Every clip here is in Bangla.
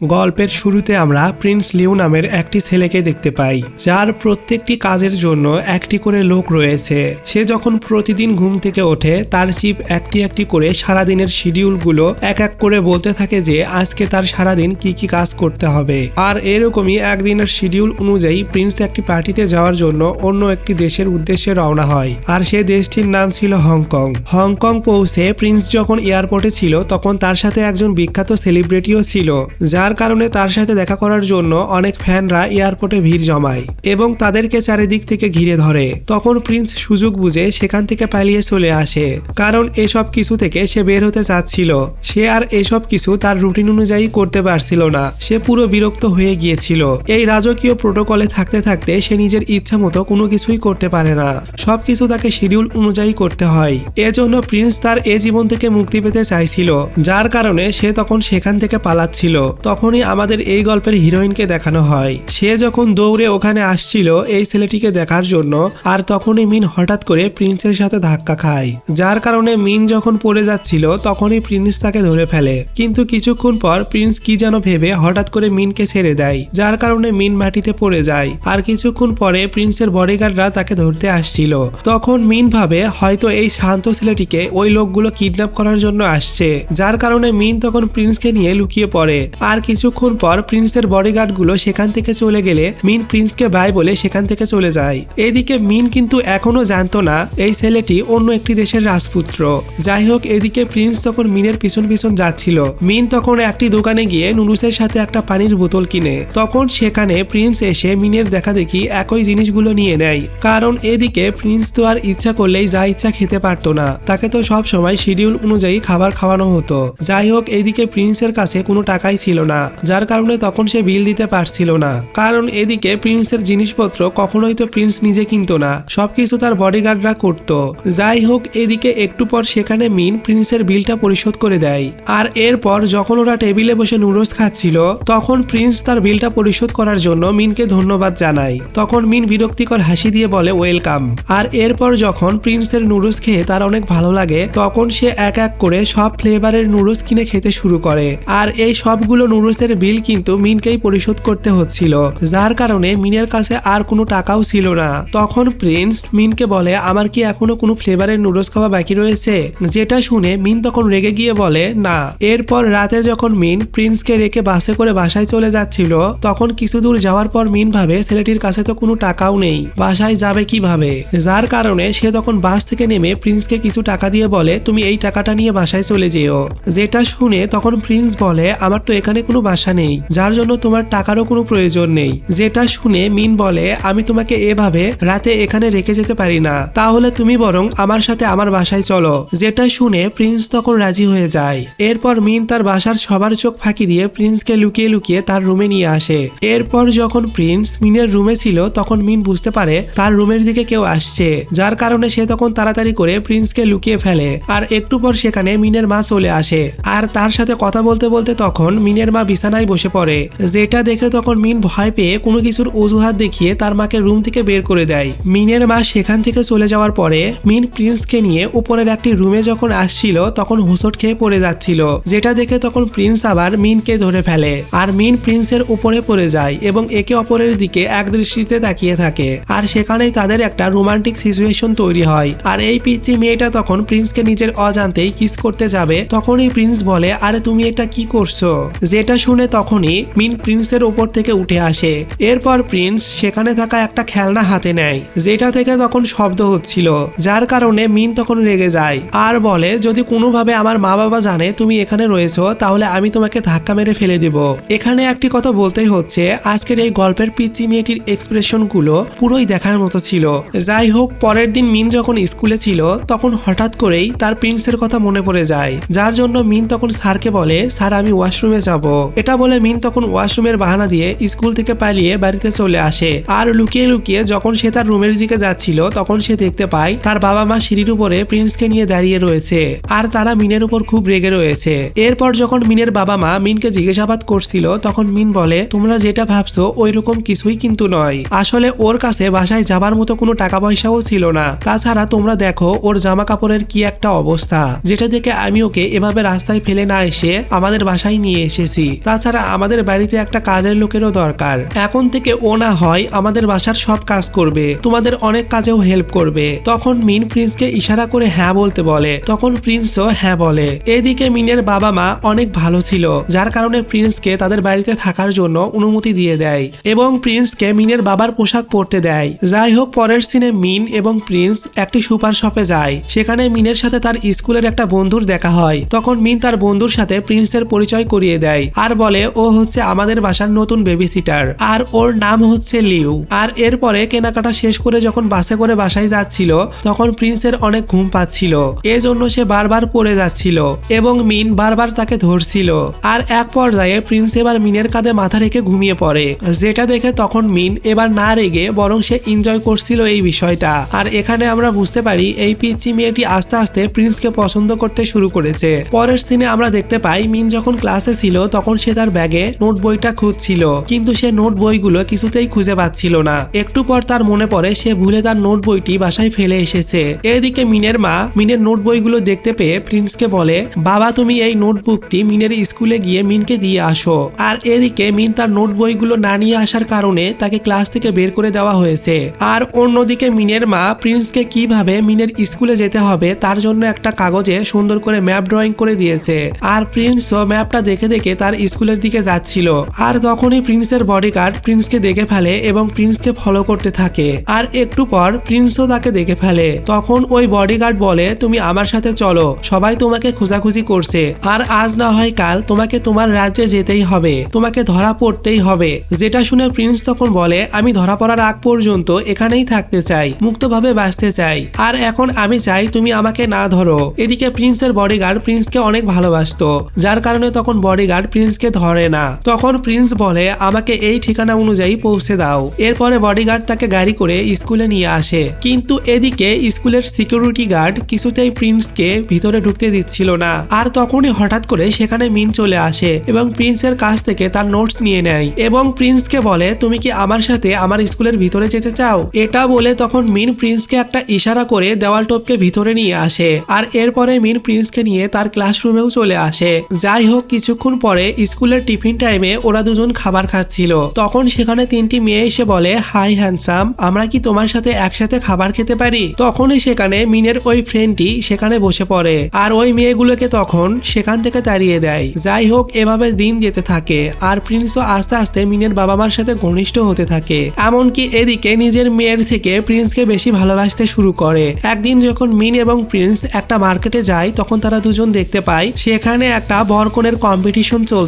গল্পের শুরুতে আমরা প্রিন্স লিউ নামের একটি ছেলেকে দেখতে পাই, যার প্রত্যেকটি কাজের জন্য একটি করে লোক রয়েছে। সে যখন প্রতিদিন ঘুম থেকে ওঠে, তার চিপ একটি একটি করে সারাদিনের শিডিউলগুলো এক এক করে বলতে থাকে যে, আজকে তার সারাদিন কি কি কাজ করতে হবে। আর এরকমই একদিনের শিডিউল অনুযায়ী প্রিন্স একটি পার্টিতে যাওয়ার জন্য অন্য একটি দেশের উদ্দেশ্যে রওনা হয়। আর সে দেশটির নাম ছিল হংকং। হংকং পৌঁছে প্রিন্স যখন এয়ারপোর্টে ছিল, তখন তার সাথে একজন বিখ্যাত সেলিব্রিটিও ছিল, যার কারণে তার সাথে দেখা করার জন্য অনেক ফ্যানরা এয়ারপোর্টে ভিড় জমায় এবং তাদেরকে চারিদিক থেকে ঘিরে ধরে। তখন প্রিন্স সুযোগ বুঝে সেখান থেকে পালিয়ে চলে আসে। কারণ এসব কিছু থেকে সে বের হতে চাচ্ছিল। সে আর এসব কিছু তার রুটিন অনুযায়ী করতে পারছিল না। সে পুরো বিরক্ত হয়ে গিয়েছিল। এই রাজকীয় প্রোটোকলে থাকতে থাকতে সে নিজের ইচ্ছা মতো কোনো কিছুই করতে পারে না। সবকিছু তাকে শিডিউল অনুযায়ী করতে হয়। এজন্য প্রিন্স তার এ জীবন থেকে মুক্তি পেতে চাইছিল। যার কারণে সে তখন সেখান থেকে পালাচ্ছিল। তখনই আমাদের এই গল্পের হিরোইনকে দেখানো হয়। সে যখন দৌড়ে ওখানে আসছিল এই ছেলেটিকে দেখার জন্য, আর তখনই মিন হঠাৎ করে প্রিন্সের সাথে ধাক্কা খায়। যার কারণে মিন যখন পড়ে যাচ্ছিল, তখনই প্রিন্স তাকে ধরে ফেলে। কিন্তু কিছুক্ষণ পর প্রিন্স কি যেন ভেবে হঠাৎ করে মিনকে ছেড়ে দেয়, যার কারণে মিন মাটিতে পড়ে যায়। আর কিছুক্ষণ পরে প্রিন্সের বডিগার্ডরা তাকে ধরতে আসছিল। তখন মিন ভাবে, হয়তো এই শান্ত ছেলেটিকে ওই লোকগুলো কিডন্যাপ করার জন্য আসছে। যার কারণে মিন তখন প্রিন্সকে নিয়ে লুকিয়ে পড়ে। আর কিছুক্ষণ পর প্রিন্সের বডিগার্ডগুলো সেখান থেকে চলে গেলে মিন প্রিন্সকে বাই বলে সেখান থেকে চলে যায়। এদিকে মিন কিন্তু এখনও জানতো না এই ছেলেটি অন্য একটি দেশের রাজপুত্র। যাই হোক, এদিকে প্রিন্স তখন মিনের পিছন পিছন যাচ্ছিল। মিন তখন একটি দোকানে গিয়ে নুডুসের সাথে একটা পানির বোতল কিনে। তখন সেখানে প্রিন্স এসে মিনের দেখা দেখি একই জিনিসগুলো নিয়ে নেয়। কারণ এদিকে প্রিন্স তো আর ইচ্ছা করলেই যা ইচ্ছা খেতে পারতো না। তাকে তো সব সময় শিডিউল অনুযায়ী খাবার খাওয়ানো হতো। যাই হোক, এদিকে প্রিন্সের কাছে কোনো টাকাই ছিল না, যার কারণে তখন সে বিল দিতে পারছিল না। কারণ এদিকে প্রিন্সের জিনিসপত্র কখনোই তো প্রিন্স নিজে কিনতো না, সবকিছু তার বডিগার্ডরা করতো। যাই হোক, এদিকে একটু পর সেখানে মিন প্রিন্সের বিলটা পরিশোধ করে দেয়। আর এরপর যখন ওরা টেবিলে বসে নুডলস খাচ্ছিল, তখন প্রিন্স তার বিলটা পরিশোধ করার জন্য মিনকে ধন্যবাদ জানায়। তখন মিন বিরক্তিকর হাসি দিয়ে বলে, ওয়েলকাম। আর এরপর যখন প্রিন্সের নুডলস খেয়ে তার অনেক ভালো লাগে, তখন সে এক এক করে সব ফ্লেভারের নুডলস কিনে খেতে শুরু করে। আর এই সবগুলো নুডলসের বিল কিন্তু মিনকেই পরিশোধ করতে হচ্ছিল, যার কারণে মিনের কাছে আর কোনো টাকাও ছিল না। তখন প্রিন্স মিনকে বলে, আমার কি এখনও কোনো ফ্লেভারের নুডলস খাওয়া বাকি রয়েছে? যেটা শুনে মিন তখন রেগে গিয়ে বলে, না। এরপর রাতে যখন মিন প্রিন্সকে রেখে বাসে করে বাসায় চলে যাচ্ছিল, তখন কিছু দূর যাওয়ার পর মিন ভাবে, ছেলেটির কাছে তো কোনো টাকাও নেই, বাসায় যাবে কীভাবে? যার কারণে সে তখন বাস থেকে নেমে প্রিন্সকে কিছু টাকা দিয়ে বলে, তুমি এই টাকাটা নিয়ে বাসায় চলে যেও। যেটা শুনে তখন প্রিন্স বলে, আমার তো এখানে কোনো বাসা নেই, যার জন্য তোমার টাকারও কোনো প্রয়োজন নেই। যেটা শুনে মিন বলে, আমি তোমাকে এভাবে রাতে এখানে রেখে যেতে পারি না। তাহলে তুমি বরং আমার সাথে আমার বাসায় চলো। যেটা শুনে প্রিন্স তখন রাজি হয়ে যায়। এরপর মিন তার বাসার সবার চোখ ফাঁকি দিয়ে প্রিন্সকে লুকিয়ে লুকিয়ে তার রুমে নিয়ে আসে। এরপর যখন প্রিন্স মিনের রুমে ছিল, তখন মিন বুঝতে পারে তার রুমের দিকে কেউ আসছে। যার কারণে সে তখন তাড়াতাড়ি করে প্রিন্সকে লুকিয়ে ফেলে। আর একটু পর সেখানে মিনের মা চলে আসে। আর তার সাথে কথা বলতে বলতে তখন মিনের মা বিছানায় বসে পড়ে। যেটা দেখে তখন মিন ভয় পেয়ে কোনো কিছুর অজুহাত দেখিয়ে তার মাকে রুম থেকে বের করে দেয়। মিনের মা সেখান থেকে চলে যাওয়ার পরে মিন প্রিন্সকে নিয়ে উপরের একটি রুমে যখন আসছিল তখন হোসট খেয়ে পড়ে যাচ্ছিল। যেটা দেখে তখন প্রিন্স আবার মিনকে ধরে ফেলে। আর মিন প্রিন্সের উপরে পড়ে যায় এবং একে অপরের দিকে এক দৃষ্টিতে তাকিয়ে থাকে। আর সেখানেই তাদের একটা রোমান্টিক সিচুয়েশন তৈরি হয়। আর এই পিচ্ছি মেয়েটা তখন প্রিন্সকে নিজের অজান্তেই কিস করতে যাবে। তখনই প্রিন্স বলে, আরে তুমি এটা কি করছ? যেটা শুনে তখনই মিন প্রিন্সের উপর থেকে উঠে আসে। এরপর প্রিন্স সেখানে থাকা একটা খেলনা হাতে নেয়, যেটা থেকে তখন শব্দ হচ্ছিল, যার কারণে মিন তখন রেগে যায়। আর বলে, যদি কোনোভাবে আমার মা বাবা জানে তুমি এখানে রয়েছো, তাহলে আমি তোমাকে ধাক্কা মেরে ফেলে দেব। এখানে একটি কথা বলতেই হচ্ছে, আজকের এই গল্পের পিচি মেয়েটির এক্সপ্রেশনগুলো পুরোই দেখার মতো ছিল। যাই হোক, পরের দিন মিন যখন স্কুলে ছিল, তখন হঠাৎ করেই তার প্রিন্সের কথা মনে পড়ে যায়, যার জন্য মিন তখন স্যারকে বলে, স্যার, আমি ওয়াশরুমে যাব। এটা বলে মিন তখন ওয়াশরুমের বাহানা দিয়ে স্কুল থেকে পালিয়ে বাড়িতে চলে আসে। আর লুকিয়ে লুকিয়ে যখন সে তার রুমের দিকে যাচ্ছিল, তখন সে দেখতে পায় তার বাবা মা সিঁড়ির উপরে প্রিন্সকে নিয়ে দাঁড়িয়ে রয়েছে। আর তারা মিনের উপর খুব রেগে রয়েছে। এরপর যখন মিনের বাবা মা মিনকে জিজ্ঞাসাবাদ করছিল, তখন মিন বলে, তোমরা যেটা ভাবছ ওই রকম কিছুই কিন্তু নয়। আসলে ওর কাছে বাসায় যাবার মতো কোনো টাকা পয়সাও ছিল না। তাছাড়া তোমরা দেখো, ওর জামা কাপড়ের কি একটা অবস্থা। যেটা দেখে আমি ওকে এভাবে রাস্তায় ফেলে না এসে আমাদের বাসায় নিয়ে এসেছি। তাছাড়া আমাদের বাড়িতে একটা কাজের লোকেরও দরকার। এখন থেকে ও না হয় আমাদের বাসার সব কাজ করবে। তোমাদের অনেক কাজেও হেল্প করবে। তখন মিন প্রিন্সকে ইশারা করে হ্যাঁ বলতে বলে। তখন প্রিন্সও হ্যাঁ বলে। এদিকে মিনের বাবা মা অনেক ভালো ছিল, যার কারণে প্রিন্সকে তাদের বাড়িতে থাকার জন্য অনুমতি দিয়ে দেয় এবং প্রিন্সকে মিনের বাবার পোশাক পরতে দেয়। যাই হোক, পরের সিনে মিন এবং প্রিন্স একটি সুপার শপে যায়। সেখানে মিনের সাথে তার স্কুলের একটা বন্ধুর দেখা হয়। তখন মিন তার বন্ধুর সাথে প্রিন্সের পরিচয় করিয়ে দেয়। আর বলে, ও হচ্ছে আমাদের বাসার নতুন বেবি সিটার আর ওর নাম হচ্ছে লিউ। আর এরপরে কেনাকাটা শেষ করে যখন বাসে করে বাসায় যাচ্ছিল, তখন প্রিন্সের অনেক ঘুম পাচ্ছিল। এজন্য সে বারবার পড়ে যাচ্ছিল এবং মিন বারবার তাকে ধরছিল। আর এক পর্যায়ে প্রিন্স এবার মিনের কাঁধে মাথা রেখে ঘুমিয়ে পড়ে। যেটা দেখে তখন মিন এবার না রেগে বরং সে এনজয় করছিল এই বিষয়টা। আর এখানে আমরা বুঝতে পারি, এই পিচ্ছি মেয়েটি আস্তে আস্তে প্রিন্সকে পছন্দ করতে শুরু করেছে। পরের সিনে আমরা দেখতে পাই, মিন যখন ক্লাসে ছিল তখন সে তার ব্যাগে নোট বইটা খুঁজছিল। কিন্তু সে নোট বইগুলো কিছুতেই খুঁজে পাচ্ছিল না। একটু পর তার মনে পড়ে, সে ভুলে তার নোট বইটি বাসায় ফেলে এসেছে। এদিকে মিনের মা মিনের নোট বইগুলো দেখতে পেয়ে প্রিন্সকে বলে, বাবা, তুমি এই নোটবুকটি মিনের স্কুলে গিয়ে মিনকে দিয়ে আসো। আর এদিকে মিন তার নোট বইগুলো না নিয়ে আসার কারণে তাকে ক্লাস থেকে বের করে দেওয়া হয়েছে। আর অন্যদিকে মিনের মা প্রিন্সকে কীভাবে মিনের স্কুলে যেতে হবে তার জন্য একটা কাগজে সুন্দর করে ম্যাপ ড্রয়িং করে দিয়েছে। আর প্রিন্সও ম্যাপটা দেখে দেখে তার স্কুলের দিকে যাচ্ছিল। আর তখনই প্রিন্সের বডিগার্ড প্রিন্সকে দেখে ফেলে এবং প্রিন্সকে ফলো করতে থাকে। আর একটু পর প্রিন্সও তাকে দেখে ফেলে। তখন ওই বডিগার্ড বলে, তুমি আমার সাথে চলো। সবাই তোমাকে খোঁজাখুঁজি করছে। আর আজ না হয় কাল তোমাকে তোমার রাজ্যে যেতেই হবে। তোমাকে ধরা পড়তেই হবে। যেটা শুনে প্রিন্স তখন বলে, আমি ধরা পড়ার আগ পর্যন্ত এখানেই থাকতে চাই, মুক্তভাবে বাঁচতে চাই। আর এখন আমি চাই তুমি আমাকে না ধরো। এদিকে প্রিন্সের বডিগার্ড প্রিন্সকে অনেক ভালোবাসতো। যার কারণে তখন বডিগার্ড প্রিন্সকে ধরে না। তখন প্রিন্স বলে, আমাকে এই ঠিকানা অনুযায়ী পৌঁছে দাও। এরপরে বডিগার্ড তাকে গাড়ি করে স্কুলে নিয়ে আসে। কিন্তু এদিকে স্কুলের সিকিউরিটি গার্ড কিছুতেই প্রিন্সকে ভিতরে ঢুকতে দিচ্ছিল না। আর তখনই হঠাৎ করে সেখানে মিন চলে আসে এবং প্রিন্সের কাছ থেকে তার নোটস নিয়ে নেয় এবং প্রিন্সকে বলে, তুমি কি আমার সাথে আমার স্কুলের ভিতরে যেতে চাও? এটা বলে তখন মিন প্রিন্সকে একটা ইশারা করে দেওয়াল টোপকে ভিতরে নিয়ে আসে। আর এরপরে মিন প্রিন্সকে নিয়ে তার ক্লাসরুমেও চলে আসে। যাই হোক, কিছুক্ষণ পরে স্কুলের টিফিন টাইমে ওরা দুজন খাবার খাচ্ছিল। তখন সেখানে তিনটি মেয়ে এসে বলে, হাই, হ্যান্ডসাম, আমরা কি তোমার সাথে একসাথে খাবার খেতে পারি? তখনই সেখানে মিনের ওই ফ্রেন্ডটি সেখানে বসে পড়ে। আর ওই মেয়েগুলোকে তখন সেখান থেকে তাড়িয়ে দেয়। যাই হোক, এভাবে দিন যেতে থাকে। আর প্রিন্সও আস্তে আস্তে মিনের বাবা মার সাথে ঘনিষ্ঠ হতে থাকে। এমনকি এদিকে নিজের মেয়ের থেকে প্রিন্সকে বেশি ভালোবাসতে শুরু করে। একদিন যখন মিন এবং প্রিন্স একটা মার্কেটে যায়, তখন তারা দুজন দেখতে পায়, সেখানে একটা বরকনের কম্পিটিশন চলছে।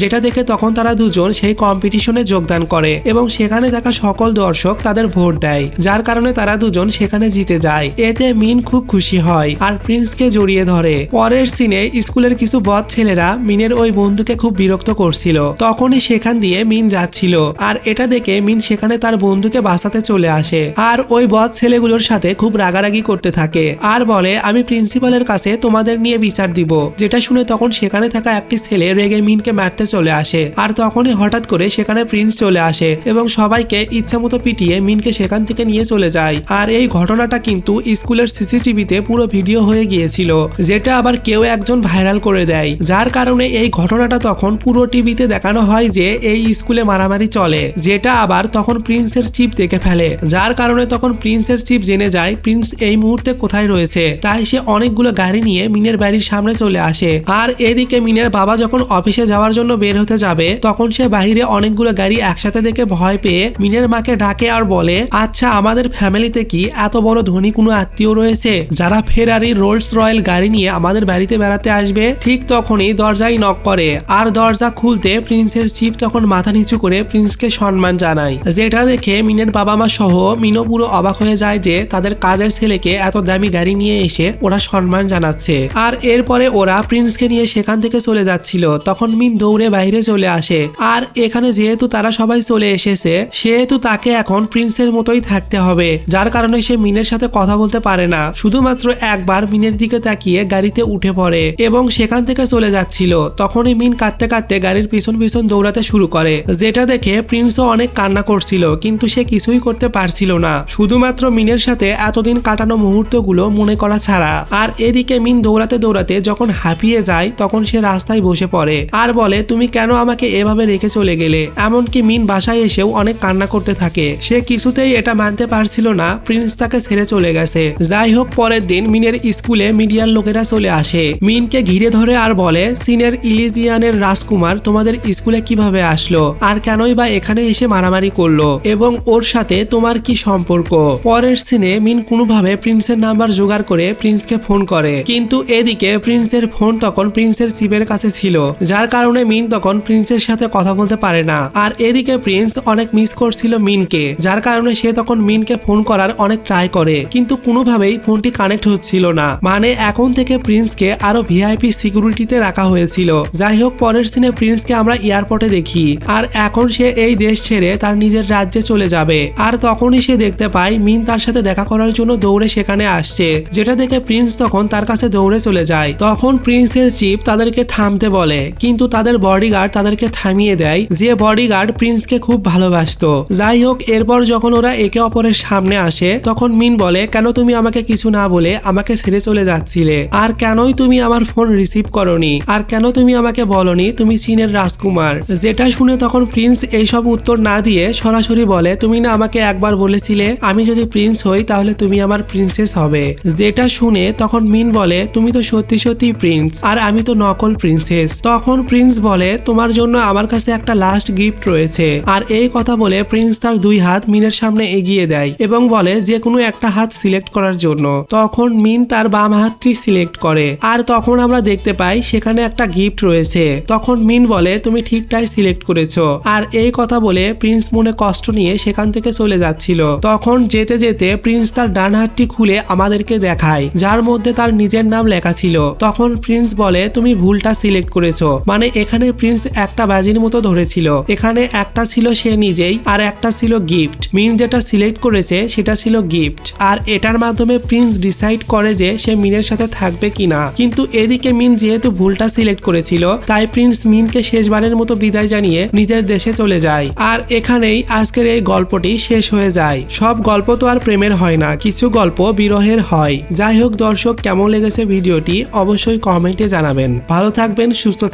যেটা দেখে তখন তারা দুজন সেই কম্পিটিশনে যোগদান করে এবং সেখানে থাকা সকল দর্শক তাদের ভোট দেয়, যার কারণে তারা দুজন সেখানে জিতে যায়। এতে মিন খুব খুশি হয় আর প্রিন্সকে জড়িয়ে ধরে। পরের সিনে স্কুলের কিছু বদ ছেলেরা মিনের ওই বন্ধুকে খুব বিরক্ত করছিল। তখনই সেখান দিয়ে মিন যাচ্ছিল আর এটা দেখে মিন সেখানে তার বন্ধুকে বাঁচাতে চলে আসে আর ওই বদ ছেলেগুলোর সাথে খুব রাগারাগি করতে থাকে আর বলে, আমি প্রিন্সিপালের কাছে তোমাদের নিয়ে বিচার দিব। যেটা শুনে তখন সেখানে থাকা একটি ছেলে রেগে মিনকে মারতে চলে আসে। আর তখনই হঠাৎ করে সেখানে প্রিন্স চলে আসে এবং সবাইকে ইচ্ছা মতো পিটিয়ে মিনকে সেখান থেকে নিয়ে চলে যায়। আর এই ঘটনাটা কিন্তু স্কুলের সিসিটিভিতে পুরো ভিডিও হয়ে গিয়েছিল, যেটা আবার কেউ একজন ভাইরাল করে দেয়। যার কারণে এই ঘটনাটা তখন পুরো টিভিতে দেখানো হয় যে এই স্কুলে মারামারি চলে, যেটা আবার তখন প্রিন্সের চিপ দেখে ফেলে। যার কারণে তখন প্রিন্সের চিপ জেনে যায় প্রিন্স এই মুহূর্তে কোথায় রয়েছে। তাই সে অনেকগুলো গাড়ি নিয়ে মিনের বাড়ির সামনে চলে আসে। আর এদিকে মিনের বাবা যখন অফিসে যাওয়ার জন্য বের হতে যাবে, তখন সে বাহিরে অনেকগুলো গাড়ি একসাথে দেখে ভয় পেয়ে মিনের মাকে ডাকে আর বলে আচ্ছা আমাদের ফ্যামিলিতে কি এত বড় ধনী কোনো আত্মীয় রয়েছে যারা ফেরারি রোলস রয়েল গাড়ি নিয়ে আমাদের বাড়িতে বেড়াতে আসবে? ঠিক তখনই দরজায় নক করে আর দরজা খুলতে প্রিন্সের চিপ তখন মাথা নিচু করে প্রিন্সকে সম্মান জানায়। যেটা দেখে মিনের বাবা মা সহ মিনো পুরো অবাক হয়ে যায় যে তাদের কাজের ছেলেকে এত দামি গাড়ি নিয়ে এসে ওরা সম্মান জানাচ্ছে। আর এরপরে ওরা প্রিন্সকে নিয়ে সেখান থেকে চলে যাচ্ছিল। তখন মিন দৌড়ে বাইরে চলে আসে। আর এখানে যেহেতু তারা সবাই চলে এসেছে, সেহেতু তাকে এখন প্রিন্সের মতোই থাকতে হবে, যার কারণে সে মিনের সাথে কথা বলতে পারে না। শুধুমাত্র একবার মিনের দিকে তাকিয়ে গাড়িতে উঠে পড়ে এবং সেখান থেকে চলে যাচ্ছিল। তখনই মিন কাঁদতে কাঁদতে গাড়ির পিছন পিছন দৌড়াতে শুরু করে, যেটা দেখে প্রিন্সও অনেক কান্না করছিল, কিন্তু সে কিছুই করতে পারছিল না। শুধুমাত্র মিনের সাথে এতদিন কাটানো মুহূর্তগুলো মনে করা ছাড়া। আর এদিকে মিন দৌড়াতে দৌড়াতে যখন হাঁপিয়ে যায়, তখন সে রাস্তায় বসে পড়ে। আর বলে, তুমি কেন আমাকে এভাবে রেখে চলে গেলে? এমনকি মিন বাসায় এসেও অনেক কান্না করতে থাকে। সে কিছুতেই এটা মানতে পারছিল না, প্রিন্স তাকে ছেড়ে চলে গেছে। যাই হোক, পরের দিন মিনের স্কুলে মিডিয়ার লোকেরা চলে আসে। মিনকে ঘিরে ধরে আর বলে, সিনের ইলিজিয়ানের রাজকুমার তোমাদের স্কুলে কীভাবে আসলো? আর কেনই বা এখানে এসে মারামারি করল? এবং ওর সাথে তোমার কি সম্পর্ক? পরের সিনে মিন কোনোভাবে প্রিন্সের নাম্বার জোগাড় করে প্রিন্সকে ফোন করে। কিন্তু এদিকে প্রিন্সের ফোন তখন প্রিন্সের শিবের কাছে ছিল, যার কারণে মিন তখন প্রিন্সের সাথে কথা বলতে পারে না। আর এদিকে প্রিন্স অনেক মিস করছিল মিনকে, যার কারণে সে তখন মিনকে ফোন করার অনেক ট্রাই করে, কিন্তু কোনোভাবেই ফোনটি কানেক্ট হচ্ছিল না। মানে এখন থেকে প্রিন্সকে আরও ভিআইপি সিকিউরিটিতে রাখা হয়েছিল। যাই হোক, পরের সিনে প্রিন্সকে আমরা এয়ারপোর্টে দেখি। আর এখন সে এই দেশ ছেড়ে তার নিজের রাজ্যে চলে যাবে। আর তখনই সে দেখতে পায় মিন তার সাথে দেখা করার জন্য দৌড়ে সেখানে আসছে। যেটা দেখে প্রিন্স তখন তার কাছে দৌড়ে চলে যায়। তখন প্রিন্সের চিপ তাদেরকে থামতে বলে। কিন্তু তাদের বডিগার্ড তাদেরকে থামিয়ে দেয়, যে বডিগার্ড প্রিন্সকে খুব ভালোবাসতো। যাই হোক এরপর যখন ওরা একে অপরের সামনে আসে, তখন মিন বলে, কেন তুমি আমাকে কিছু না বলে আমাকে ছেড়ে চলে যাচ্ছিলে? আর কেনই তুমি আমার ফোন রিসিভ করনি? আর কেন তুমি আমাকে বলনি? তুমি চীনের রাজকুমার। যেটা শুনে তখন প্রিন্স এইসব উত্তর না দিয়ে সরাসরি বলে, তুমি না আমাকে একবার বলেছিলে, আমি যদি প্রিন্স হই, তাহলে তুমি আমার প্রিন্সেস হবে। যেটা শুনে তখন মিন বলে, তুমি তো সত্যি সত্যি প্রিন্স আর আমি তো নকল প্রিন্সেস তখন প্রিন্স বলে, তোমার জন্য আমার কাছে একটা লাস্ট গিফট রয়েছে। আর এই কথা বলে প্রিন্স তার দুই হাত মিনের সামনে এগিয়ে দেয় এবং বলে যে কোনো একটা হাত সিলেক্ট করার জন্য। তখন মিন তার বাম হাতটি সিলেক্ট করে। আর তখন আমরা দেখতে পাই সেখানে একটা গিফট রয়েছে। তখন মিন বলে, তুমি ঠিকটাই সিলেক্ট করেছ। আর এই কথা বলে প্রিন্স মনে কষ্ট নিয়ে সেখান থেকে চলে যাচ্ছিল। তখন যেতে যেতে প্রিন্স তার ডান হাতটি খুলে আমাদেরকে দেখায়, যার মধ্যে তার নিজের নাম লেখা ছিল। তখন প্রিন্স বলে, তুমি ভুলটা সিলেক্ট করেছ। মানে এখানে প্রিন্স একটা বাজির মতো ধরেছিল। এখানে একটা ছিল সে নিজেই আর একটা ছিল গিফট। মিন যেটা সিলেক্ট করেছে সেটা ছিল গিফট। আর এটার মাধ্যমে প্রিন্স ডিসাইড করে যে সে মিনের সাথে থাকবে কিনা। কিন্তু এদিকে মিন যেহেতু ভুলটা সিলেক্ট করেছিল, তাই প্রিন্স মিনকে শেষবারের মতো বিদায় জানিয়ে নিজের দেশে চলে যায়। আর এখানেই আজকের এই গল্পটি শেষ হয়ে যায়। সব গল্প তো আর প্রেমের হয় না, কিছু গল্প বিরহের হয়। যাই হোক দর্শক, কেমন লেগেছে ভিডিওটি অবশ্যই কমেন্টে জানাবেন। ভালো থাকবেন, সুস্থ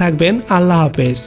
আল্লাহ হাফেজ।